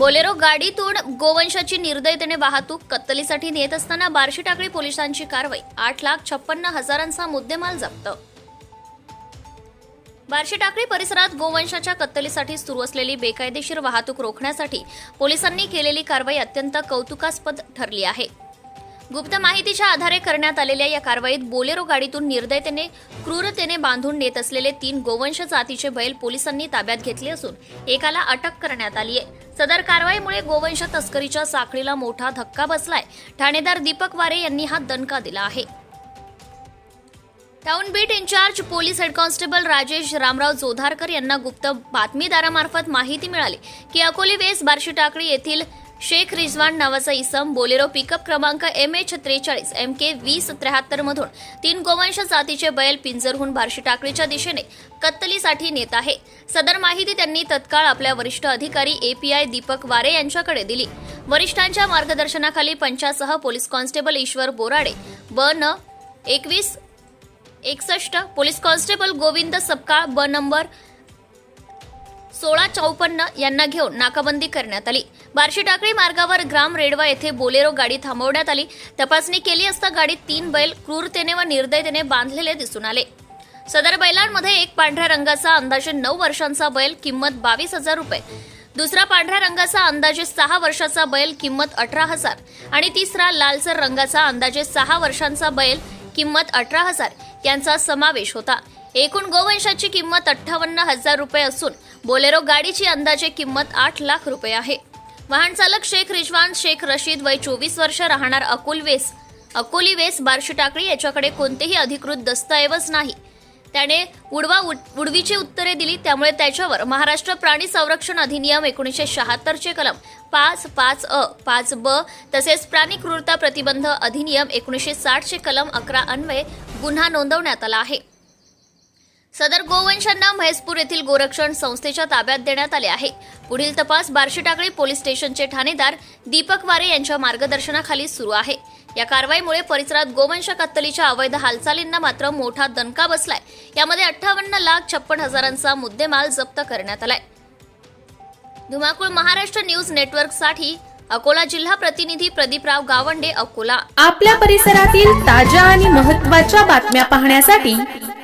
Bolero गाडीतून गोवंशाची निर्दयतेने वाहतूक कत्तलीसाठी नेत असताना बार्शी टाकळी पोलिसांची कारवाई आठ लाख छप्पन्न हजारांचा मुद्देमाल जप्त. बार्शी टाकळी परिसरात गोवंशाच्या कत्तलीसाठी सुरू असलेली बेकायदेशीर वाहतूक रोखण्यासाठी पोलिसांनी केलेली कारवाई अत्यंत कौतुकास्पद ठरली आहे. गुप्त माहितीच्या आधारे करण्यात आलेल्या या कारवाईत बोलेरो गाडीतून निर्दयतेने क्रूरतेने बांधून नेत असलेले तीन गोवंश जातीचे बैल पोलिसांनी ताब्यात घेतले असून एकाला अटक करण्यात आली आहे. सदर कारवाईमुळे गोवंश तस्करीच्या साखळीला मोठा धक्का बसलाय. ठाणेदार दीपक वारे यांनी हा दणका दिला आहे. Town beat incharge police head constable Rajesh Ramrao Jodharkar यांना गुप्त बातमीदारामार्फत माहिती मिळाली. की अकोली वेस बार्शी टाकळी येथील शेख रिजवान नावाचा इसम बोलेरो पिकअप क्रमांक एम एच त्रेचाळीस एम के वीस त्र्याहत्तर मधून तीन गोवंश जातीचे बैल पिंजरहून बार्शी टाकळीच्या दिशेने कत्तलीसाठी नेत आहे. सदर माहिती त्यांनी तत्काळ आपल्या वरिष्ठ अधिकारी एपीआय दीपक वारे यांच्याकडे दिली. वरिष्ठांच्या मार्गदर्शनाखाली पंचासह पोलीस कॉन्स्टेबल ईश्वर बोराडे ब न एकवीस एकसष्ट पोलीस कॉन्स्टेबल गोविंद सपकाळ ब नंबर सोळा चौपन्न यांना घेऊन नाकाबंदी करण्यात आली. बार्शी टाकळी मार्गावर ग्राम रेडवा येथे बोलेरो गाडी थांबवण्यात आली. तपासणी केली असता गाडीत तीन बैल क्रूरतेने व निर्दयतेने बांधलेले दिसून आले. सदर बैलांमध्ये एक पांढऱ्या रंगाचा अंदाजे नऊ वर्षांचा बैल किंमत बावीस हजार रुपये. दुसरा पांढऱ्या रंगाचा अंदाजे सहा वर्षाचा बैल किंमत अठरा हजार. आणि तिसरा लालसर रंगाचा अंदाजे सहा वर्षांचा बैल किंमत अठरा हजार. यांचा समावेश होता. एकूण गोवंशाची किंमत अठ्ठावन्न हजार रुपये असून बोलेरो गाडीची अंदाजे किंमत आठ लाख रुपये आहे. वाहन चालक शेख रिजवान शेख रशीद वय चोवीस वर्ष राहणार अकुल वेस. अकोली वेस बार्शी टाकळी याच्याकडे कोणतेही अधिकृत दस्तऐवज नाही. त्याने उडवा उडवीची उत्तरे दिली त्यामुळे त्याच्यावर महाराष्ट्र प्राणी संरक्षण अधिनियम एकोणीसशे शहात्तरचे कलम पाच पाच अ पाच ब तसेच प्राणी क्रूरता प्रतिबंध अधिनियम एकोणीसशे साठचे कलम अकरा अन्वये गुन्हा नोंदवण्यात आला आहे. सदर गोवंशांना म्हैसपूर येथील गोरक्षण संस्थेच्या ताब्यात देण्यात आले आहे. पुढील तपास बार्शी टाकळी पोलीस स्टेशनचे ठाणेदार दीपक वारे यांच्या मार्गदर्शनाखाली सुरू आहे. या कारवाईमुळे परिसरात गोवंश कत्तलीच्या अवैध हालचालींना मात्र मोठा दणका बसलाय. यामध्ये अठ्ठावन्न लाख छप्पन हजारांचा मुद्देमाल जप्त करण्यात आलाय. धुमाकूळ महाराष्ट्र न्यूज नेटवर्कसाठी अकोला जिल्हा प्रतिनिधी प्रदीपराव गावंडे अकोला. आपल्या परिसरातील ताज्या आणि महत्त्वाच्या बातम्या पाहण्यासाठी